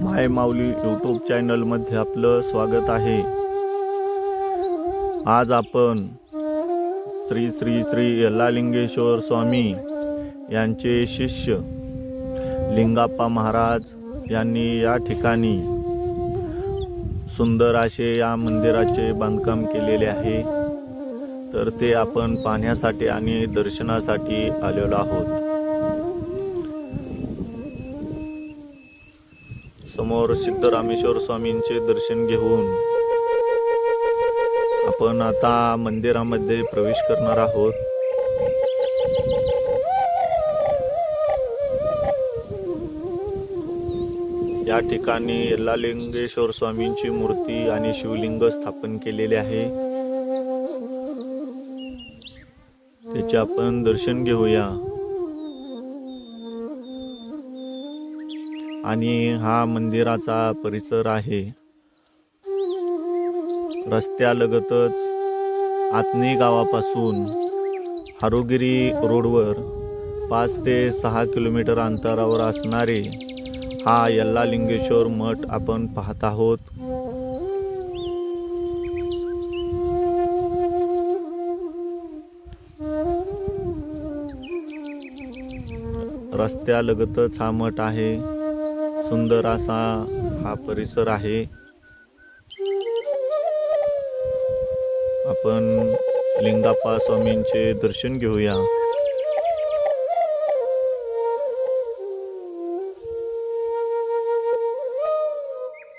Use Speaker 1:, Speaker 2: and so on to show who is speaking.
Speaker 1: माय माऊली YouTube चॅनलमध्ये आपलं स्वागत आहे. आज आपण श्री श्री श्री यल्लालिंगेश्वर स्वामी यांचे शिष्य लिंगाप्पा महाराज यांनी या ठिकाणी सुंदर असे या मंदिराचे बांधकाम केलेले आहे. तर ते आपण पाहण्यासाठी आणि दर्शनासाठी आलेलो आहोत. समोर सिद्धरामेश्वर स्वामींचे दर्शन घेऊन आपण आता मंदिरामध्ये प्रवेश करणार आहोत. या ठिकाणी यल्लालिंगेश्वर स्वामींची मूर्ती आणि शिवलिंग स्थापन केलेले आहे. त्याचे आपण दर्शन घेऊया. आणि हा मंदिराचा परिसर आहे. रस्त्यालगतच आतनी गावापासून हारोगिरी रोडवर पाच ते सहा किलोमीटर अंतरावर असणारे हा यल्लालिंगेश्वर मठ आपण पाहत आहोत. रस्त्यालगतच हा मठ आहे. सुंदर असा हा परिसर आहे. आपण लिंगाप्पा स्वामींचे दर्शन घेऊया.